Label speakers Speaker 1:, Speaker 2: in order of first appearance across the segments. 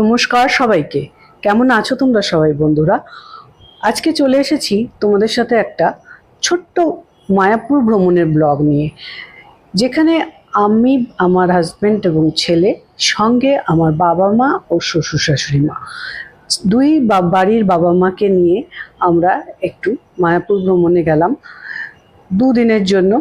Speaker 1: নমস্কার সবাইকে। কেমন আছো তোমরা সবাই বন্ধুরা? আজকে চলে এসেছি তোমাদের সাথে একটা ছোট্ট মায়াপুর ভ্রমণের ব্লগ নিয়ে। যেখানে আমি, আমার হাজব্যান্ড এবং ছেলে সঙ্গে আমার বাবা মা ও শ্বশুর শাশুড়ি মা। দুই বাড়ির বাবা মাকে নিয়ে আমরা একটু মায়াপুর ভ্রমণে গেলাম। দুদিনের জন্য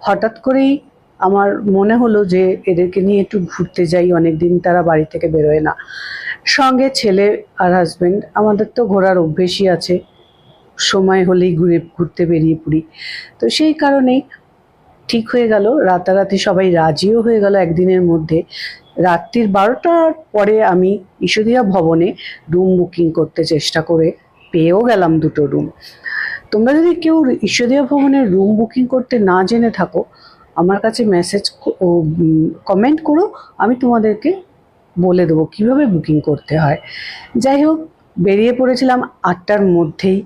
Speaker 1: হঠাৎ করেই আমার মনে হলো যে এদেরকে নিয়ে একটু ঘুরতে যাই অনেক দিন তারা বাড়ি থেকে বেরোয় না। সঙ্গে ছেলে আর হাজবেন্ড আমাদের তো ঘোরার অভ্যেসই আছে। সময় হলেই ঘুরে, ঘুরতে বেরিয়ে পড়ি। তো সেই কারণেই ঠিক হয়ে গেল, রাতারাতি সবাই রাজিও হয়ে গেল একদিনের মধ্যে। রাত্রির বারোটার পরে আমি ঈশ্বরিয়া ভবনে রুম বুকিং করতে চেষ্টা করে পেয়েও গেলাম দুটো রুম তোমরা যদি কেউ ঈশ্বরিয়া ভবনের রুম বুকিং করতে না জেনে থাকো আমার কাছে মেসেজ কমেন্ট করো, আমি তোমাদেরকে বলে দেবো কীভাবে বুকিং করতে হয়। যাই হোক, বেরিয়ে পড়েছিলাম আটটার মধ্যেই,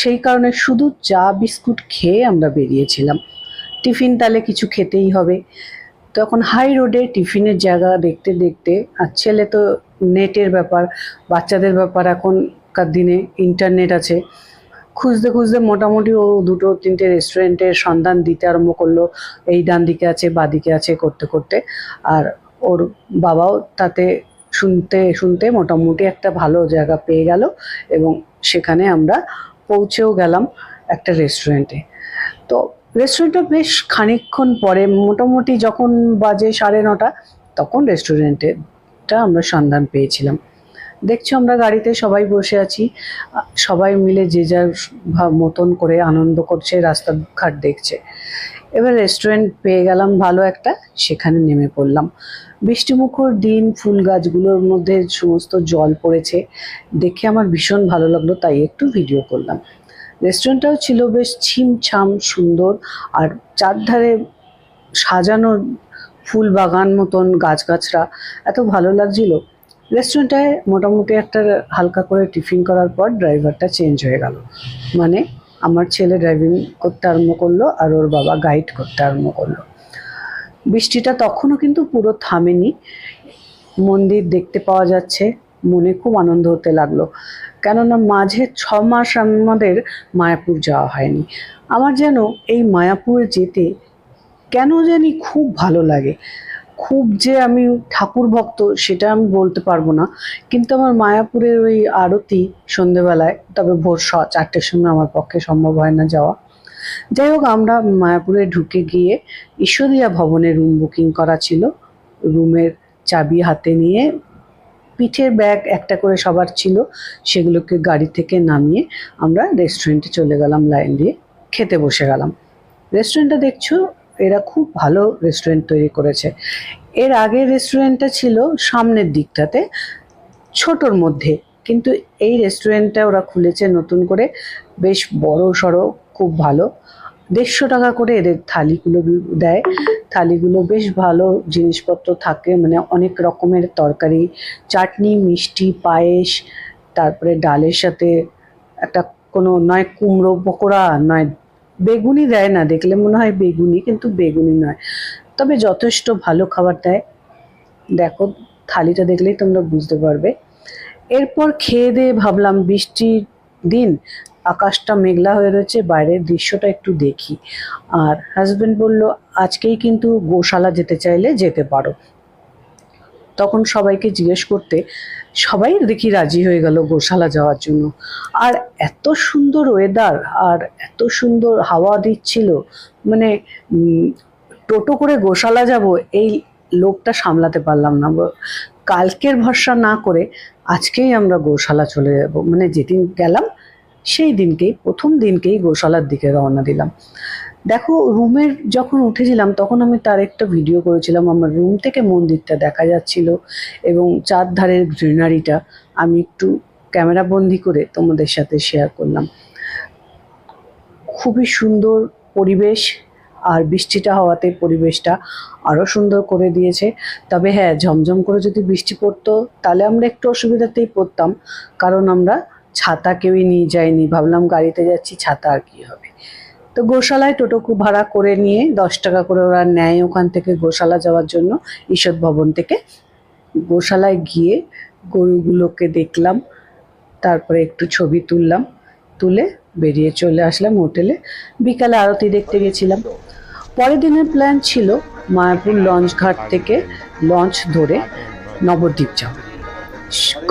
Speaker 1: সেই কারণে শুধু চা, বিস্কুট খেয়ে আমরা বেরিয়েছিলাম। টিফিন তাহলে কিছু খেতেই হবে। তখন হাই রোডে টিফিনের জায়গা দেখতে দেখতে, আর ছেলে তো নেটের ব্যাপার, বাচ্চাদের ব্যাপার, এখনকার দিনে ইন্টারনেট আছে। খুঁজতে খুঁজতে মোটামুটি ও দুটো তিনটে রেস্টুরেন্টের সন্ধান দিতে আরম্ভ করল। এই ডান দিকে আছে, বা দিকে আছে করতে করতে। আর ওর বাবাও তাতে শুনতে শুনতে মোটামুটি একটা ভালো জায়গা পেয়ে গেল এবং সেখানে আমরা পৌঁছেও গেলাম একটা রেস্টুরেন্টে তো রেস্টুরেন্টটা বেশ খানিকক্ষণ পরে, মোটামুটি যখন বাজে সাড়ে নটা, তখন রেস্টুরেন্টেটা আমরা সন্ধান পেয়েছিলাম। দেখছ আমরা গাড়িতে সবাই বসে আছি। সবাই মিলে যে যার মতন করে আনন্দ করছে রাস্তাঘাট দেখছে। এবার রেস্টুরেন্ট পেয়ে গেলাম ভালো একটা, সেখানে নেমে পড়লাম। বৃষ্টিমুখর দিন ফুল গাছগুলোর মধ্যে সমস্ত জল পড়েছে। দেখে আমার ভীষণ ভালো লাগল, তাই একটু ভিডিও করলাম। রেস্টুরেন্টটাও ছিল বেশ ছিমছাম সুন্দর, আর চারধারে সাজানো ফুল বাগান মতন গাছগাছরা এত ভালো লাগছিল। রেস্টুরেন্টটায় মোটামুটি একটা হালকা করে টিফিন করার পর ড্রাইভারটা চেঞ্জ হয়ে গেল। মানে আমার ছেলে ড্রাইভিং করতে আরম্ভ করল আর ওর বাবা গাইড করতে আরম্ভ করল। বৃষ্টিটা তখনও কিন্তু পুরো থামেনি। মন্দির দেখতে পাওয়া যাচ্ছে, মনে খুব আনন্দ হতে লাগল। কেননা মাঝে ছ মাস আমাদের মায়াপুর যাওয়া হয়নি। আমার যেন এই মায়াপুরে যেতে কেন জানি খুব ভালো লাগে। খুব যে আমি ঠাকুর ভক্ত, সেটা আমি বলতে পারব না। কিন্তু আমার মায়াপুরের ওই আরতি সন্ধেবেলায়, তবে ভোর স- চারটের সময় আমার পক্ষে সম্ভব হয় না যাওয়া। যাই হোক, আমরা মায়াপুরে ঢুকে গিয়ে ঈশ্বরিয়া ভবনে রুম বুকিং করা ছিল। রুমের চাবি হাতে নিয়ে পিঠের ব্যাগ একটা করে সবার ছিল, সেগুলোকে গাড়ি থেকে নামিয়ে আমরা রেস্টুরেন্টে চলে গেলাম লাইন দিয়ে, খেতে বসে গেলাম। রেস্টুরেন্টটা দেখছ এরা খুব ভালো রেস্টুরেন্ট তৈরি করেছে। এর আগের রেস্টুরেন্টটা ছিল সামনের দিকটাতে, ছোটোর মধ্যে। কিন্তু এই রেস্টুরেন্টটা ওরা খুলেছে নতুন করে, বেশ বড় সড়ো, খুব ভালো। দেড়শো টাকা করে এদের থালিগুলো দেয়। থালিগুলো বেশ ভালো জিনিসপত্র থাকে মানে অনেক রকমের তরকারি, চাটনি, মিষ্টি, পায়েস, তারপরে ডালের সাথে একটা কোনো, নয় কুমড়ো পকোড়া, নয় বেগুনি দেয় না, দেখলে মনে হয় বেগুনি, কিন্তু বেগুনি নয়। তবে যথেষ্ট ভালো খাবার দেয়। দেখো, থালিটা দেখলেই তোমরা বুঝতে পারবে। এরপর খেয়ে দিয়ে ভাবলাম বৃষ্টির দিন, আকাশটা মেঘলা হয়ে রয়েছে, বাইরের দৃশ্যটা একটু দেখি। আর হাজবেন্ড বলল, আজকেই কিন্তু গোশালা যেতে চাইলে যেতে পারো। তখন সবাইকে জিজ্ঞেস করতে সবাই দেখি রাজি হয়ে গেল গোশালা যাওয়ার জন্য। আর এত সুন্দর ওয়েদার আর এত সুন্দর হাওয়া দিচ্ছিল মানে টোটো করে গোশালা যাব এই লোকটা সামলাতে পারলাম না। কালকের ভরসা না করে আজকেই আমরা গোশালা চলে যাব। মানে যেদিন গেলাম সেই দিনকেই, প্রথম দিনকেই গোশালার দিকে রওনা দিলাম। দেখো, রুমের যখন উঠেছিলাম, তখন আমি তার একটা ভিডিও করেছিলাম। আমার রুম থেকে মন্দিরটা দেখা যাচ্ছিল এবং চারধারের গ্রিনারিটা আমি একটু ক্যামেরা বন্দি করে তোমাদের সাথে শেয়ার করলাম। খুবই সুন্দর পরিবেশ আর বৃষ্টিটা হওয়াতে পরিবেশটা আরও সুন্দর করে দিয়েছে। তবে হ্যাঁ ঝমঝম করে যদি বৃষ্টি পড়তো, তাহলে আমরা একটু অসুবিধাতেই পড়তাম। কারণ আমরা ছাতা কেউই নিয়ে যায়নি। ভাবলাম গাড়িতে যাচ্ছি, ছাতা আর কি হবে? তো গোশালায় টোটো ভাড়া করে নিয়ে দশ টাকা করে ওরা নেয় ওখান থেকে গোশালা যাওয়ার জন্য, ঈষৎ ভবন থেকে। গোশালায় গিয়ে গরুগুলোকে দেখলাম, তারপরে একটু ছবি তুললাম, তুলে বেরিয়ে চলে আসলাম হোটেলে। বিকালে আরতি দেখতে গেছিলাম। পরের দিনের প্ল্যান ছিল মায়াপুর লঞ্চ ঘাট থেকে লঞ্চ ধরে নবদ্বীপ যাব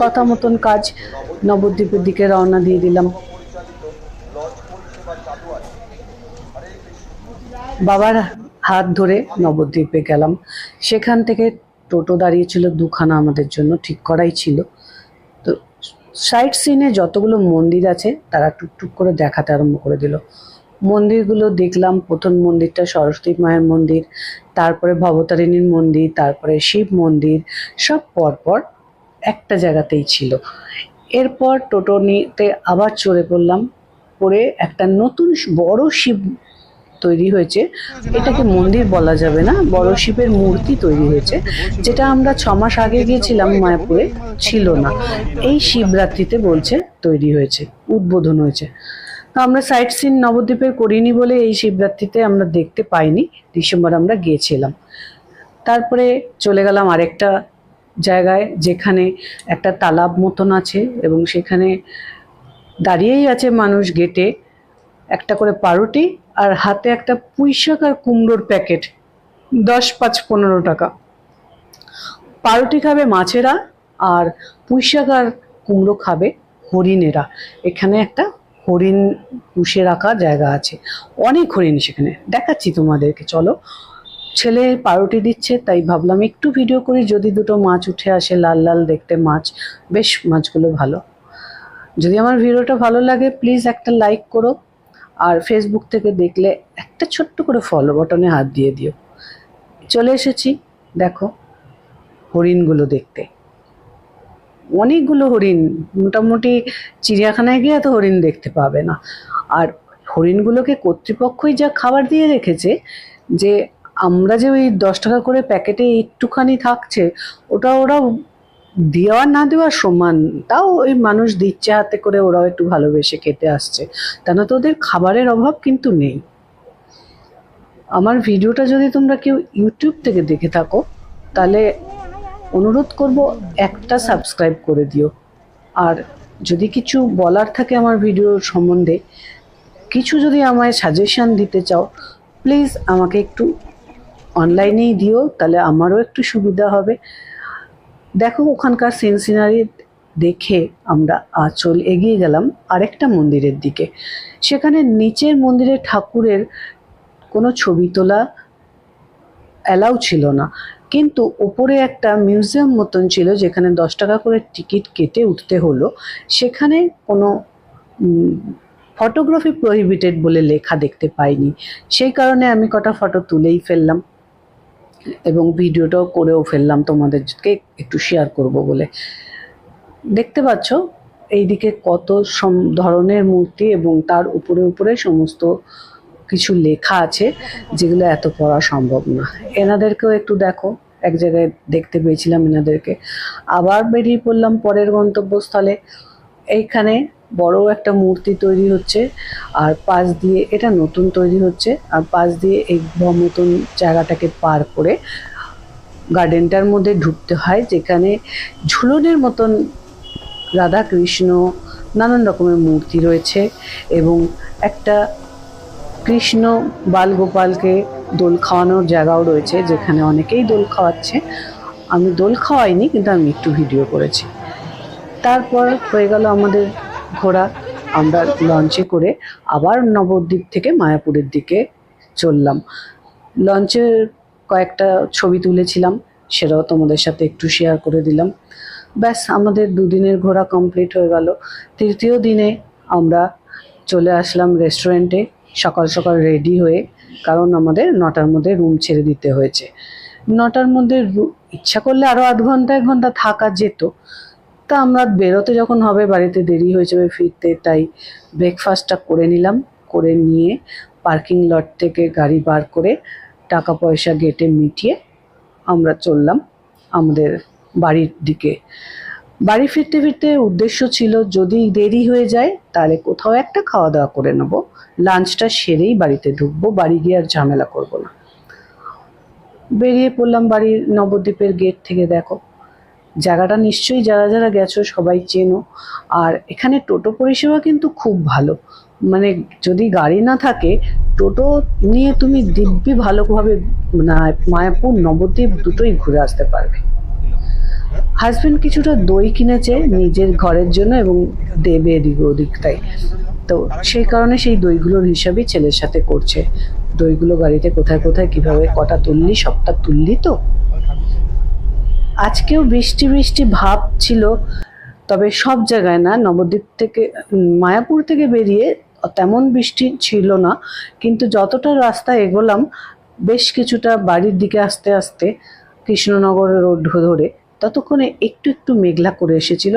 Speaker 1: কথা মতন কাজ নবদ্বীপের দিকে রওনা দিয়ে দিলাম। বাবার হাত ধরে নবদ্বীপে গেলাম। সেখান থেকে টোটো দাঁড়িয়েছিল দুখানা আমাদের জন্য, ঠিক করাই ছিল। তো সাইড সিনে যতগুলো মন্দির আছে, তারা টুকটুক করে দেখাতে আরম্ভ করে দিল। মন্দিরগুলো দেখলাম, প্রথম মন্দিরটা সরস্বতী মায়ের মন্দির, তারপরে ভবতারিণীর মন্দির, তারপরে শিব মন্দির, সব পরপর একটা জায়গাতেই ছিল। এরপর টোটো নিতে আবার চড়ে পড়লাম, পরে একটা নতুন বড় শিব তৈরি হয়েছে। এটাকে মন্দির বলা যাবে না, বড় শিবের মূর্তি তৈরি হয়েছে, যেটা আমরা ছ মাস আগে গিয়েছিলাম মায়াপুরে, ছিল না। এই শিবরাত্রিতে বলছে তৈরি হয়েছে, উদ্বোধন হয়েছে। তো আমরা সাইট সিন নবদ্বীপের করিনি বলে এই শিবরাত্রিতে আমরা দেখতে পাইনি, ডিসেম্বর আমরা গিয়েছিলাম। তারপরে চলে গেলাম আরেকটা জায়গায় যেখানে একটা তালাব মতন আছে এবং সেখানে দাঁড়িয়েই আছে মানুষ গেটে একটা করে পাউরুটি আর হাতে একটা পুঁইশাক কুমড়োর প্যাকেট, দশ পাঁচ পনেরো টাকা। পাউরুটি খাবে মাছেরা আর পুঁইশাক কুমড়ো খাবে হরিণেরা। এখানে একটা হরিণ পুষে রাখা জায়গা আছে। অনেক হরিণ সেখানে। দেখাচ্ছি তোমাদেরকে, চলো। ছেলে পাউরুটি দিচ্ছে, তাই ভাবলাম একটু ভিডিও করি, যদি দুটো মাছ উঠে আসে, লাল লাল দেখতে মাছ, বেশ মাছগুলো ভালো। যদি আমার ভিডিওটা ভালো লাগে প্লিজ একটা লাইক করো, আর ফেসবুক থেকে দেখলে একটা ছোট্ট করে ফলো বটনে হাত দিয়ে দিও। চলে এসেছি, দেখো, হরিণগুলো দেখতে। অনেকগুলো হরিণ, মোটামুটি চিড়িয়াখানায় গিয়ে এত হরিণ দেখতে পাবে না। আর হরিণগুলোকে কর্তৃপক্ষই যা খাবার দিয়ে রেখেছে, যে আমরা যে ওই দশ টাকা করে প্যাকেটে একটুখানি থাকছে, ওটা ওরা দেওয়া না দেওয়ার সমান তাও ওই মানুষ দিচ্ছে হাতে করে, ওরাও একটু ভালোবেসে খেতে আসছে। তা না তো ওদের খাবারের অভাব কিন্তু নেই। আমার ভিডিওটা যদি তোমরা কেউ ইউটিউব থেকে দেখে থাকো, তাহলে অনুরোধ করব একটা সাবস্ক্রাইব করে দিও। আর যদি কিছু বলার থাকে আমার ভিডিওর সম্বন্ধে, কিছু যদি আমায় সাজেশন দিতে চাও প্লিজ আমাকে একটু অনলাইনেই দিও, তাহলে আমারও একটু সুবিধা হবে। দেখো, ওখানকার সিন সিনারি দেখে আমরা আঁচল এগিয়ে গেলাম আরেকটা মন্দিরের দিকে। সেখানে নিচের মন্দিরের ঠাকুরের কোনো ছবি তোলা অ্যালাউ ছিল না। কিন্তু ওপরে একটা মিউজিয়াম মতন ছিল, যেখানে দশ টাকা করে টিকিট কেটে উঠতে হলো। সেখানে কোনো ফটোগ্রাফি প্রহিবিটেড বলে লেখা দেখতে পাইনি। সেই কারণে আমি কটা ফটো তুলেই ফেললাম। এবং ভিডিওটাও করেও ফেললাম তোমাদেরকে একটু শেয়ার করব বলে। দেখতে পাচ্ছ, এইদিকে কত সম ধরনের মূর্তি এবং তার উপরে উপরে সমস্ত কিছু লেখা আছে, যেগুলো এত পড়া সম্ভব না। এনাদেরকেও একটু দেখো, এক জায়গায় দেখতে পেয়েছিলাম এনাদেরকে। আবার বেরিয়ে পড়লাম পরের গন্তব্যস্থলে। এইখানে বড় একটা মূর্তি তৈরি হচ্ছে, আর পাশ দিয়ে এটা নতুন তৈরি হচ্ছে, আর পাশ দিয়ে এই মতন জায়গাটাকে পার করে গার্ডেনটার মধ্যে ঢুকতে হয়, যেখানে ঝুলনের মতন রাধা কৃষ্ণ নানান রকমের মূর্তি রয়েছে এবং একটা কৃষ্ণ বালগোপালকে দোল খাওয়ানোর জায়গাও রয়েছে, যেখানে অনেকেই দোল খাওয়াচ্ছে। আমি দোল খাওয়াইনি, কিন্তু আমি একটু ভিডিও করেছি। তারপর হয়ে গেল আমাদের ঘোরা আমরা লঞ্চে করে আবার নবদ্বীপ থেকে মায়াপুরের দিকে চললাম। লঞ্চের কয়েকটা ছবি তুলেছিলাম, সেটাও তোমাদের সাথে একটু শেয়ার করে দিলাম। ব্যাস, আমাদের দুদিনের ঘোরা কমপ্লিট হয়ে গেল। তৃতীয় দিনে আমরা চলে আসলাম রেস্টুরেন্টে সকাল সকাল রেডি হয়ে, কারণ আমাদের নটার মধ্যে রুম ছেড়ে দিতে হয়েছে। নটার মধ্যে ইচ্ছা করলে আরও আধ ঘণ্টা, এক ঘণ্টা থাকা যেত। তা আমরা বেরোতে যখন হবে, বাড়িতে দেরি হয়ে যাবে ফিরতে, তাই ব্রেকফাস্টটা করে নিলাম, করে নিয়ে পার্কিং লট থেকে গাড়ি বার করে টাকা পয়সা গেটে মিটিয়ে আমরা চললাম আমাদের বাড়ির দিকে। বাড়ি ফিরতে ফিরতে উদ্দেশ্য ছিল, যদি দেরি হয়ে যায়, তাহলে কোথাও একটা খাওয়া দাওয়া করে নেব। লাঞ্চটা সেরেই বাড়িতে ঢুকবো, বাড়ি গিয়ে আর ঝামেলা করব না। বেরিয়ে পড়লাম বাড়ির নবদ্বীপের গেট থেকে, দেখো। জায়গাটা নিশ্চয়ই যারা যারা গেছো সবাই চেনো। আর এখানে টোটো পরিষেবা কিন্তু খুব ভালো। মানে যদি গাড়ি না থাকে, টোটো নিয়ে তুমি দিব্যি ভালোভাবে না মায়াপুর, নবদ্বীপ দুটোই ঘুরে আসতে পারবে। হাজবেন্ড কিছুটা দই কিনেছে নিজের ঘরের জন্য এবং দেবে এদিক ওদিক তাই। তো সেই কারণে সেই দইগুলোর হিসাবেই ছেলের সাথে করছে। দইগুলো গাড়িতে কোথায় কোথায় কীভাবে কটা তুললি, সবটা তুললি তো? আজকেও বৃষ্টি বৃষ্টি ভাব ছিল, তবে সব জায়গায় না, নবদ্বীপ থেকে মায়াপুর থেকে বেরিয়ে তেমন বৃষ্টি ছিল না, কিন্তু যতটা রাস্তা এগোলাম, বেশ কিছুটা বাড়ির দিকে আস্তে আস্তে কৃষ্ণনগর রোড ধরে ততক্ষণে একটু একটু মেঘলা করে এসেছিল,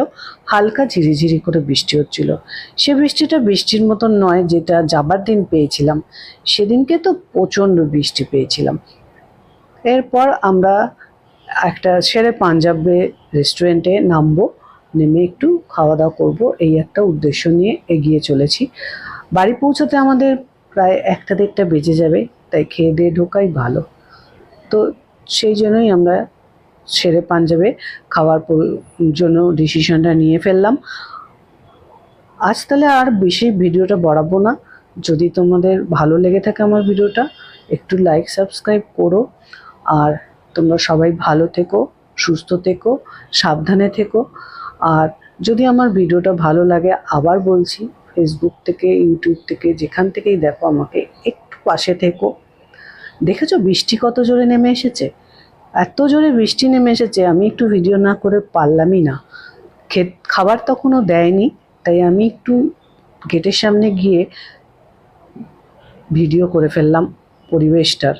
Speaker 1: হালকা ঝিরিঝিরি করে বৃষ্টি হচ্ছিল। সে বৃষ্টিটা বৃষ্টির মতন নয় যেটা যাবার দিন পেয়েছিলাম। সেদিনকে তো প্রচণ্ড বৃষ্টি পেয়েছিলাম। এরপর আমরা একটা সেরে পাঞ্জাবে রেস্টুরেন্টে নামবো, নেমে একটু খাওয়া দাওয়া করব, এই একটা উদ্দেশ্য নিয়ে এগিয়ে চলেছি। বাড়ি পৌঁছাতে আমাদের প্রায় একটা দেড়টা বেজে যাবে, তাই খেয়ে দিয়ে ঢোকাই ভালো। তো সেই জন্যই আমরা সেরে পাঞ্জাবে খাওয়ার জন্য ডিসিশনটা নিয়ে ফেললাম। আজ তাহলে আর বেশি ভিডিওটা বাড়াবো না। যদি তোমাদের ভালো লেগে থাকে আমার ভিডিওটা, একটু লাইক সাবস্ক্রাইব করো। আর তোমরা সবাই ভালো থেকো, সুস্থ থেকো, সাবধানে থেকো। আর যদি আমার ভিডিওটা ভালো লাগে, আবার বলছি ফেসবুক থেকে ইউটিউব থেকে, যেখান থেকেই দেখো আমাকে, একটু পাশে থেকো। দেখেছ বৃষ্টি কত জোরে নেমে এসেছে? এত জোরে বৃষ্টি নেমে এসেছে, আমি একটু ভিডিও না করে পারলামই না। খে- খাবার তখনও দেয়নি, তাই আমি একটু গেটের সামনে গিয়ে ভিডিও করে ফেললাম পরিবেশটার।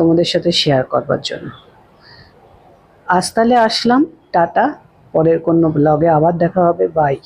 Speaker 1: তোমাদের সাথে শেয়ার করবার জন্য। আজ তাহলে আসলাম, টাটা, পরের কোনো ব্লগে আবার দেখা হবে বাই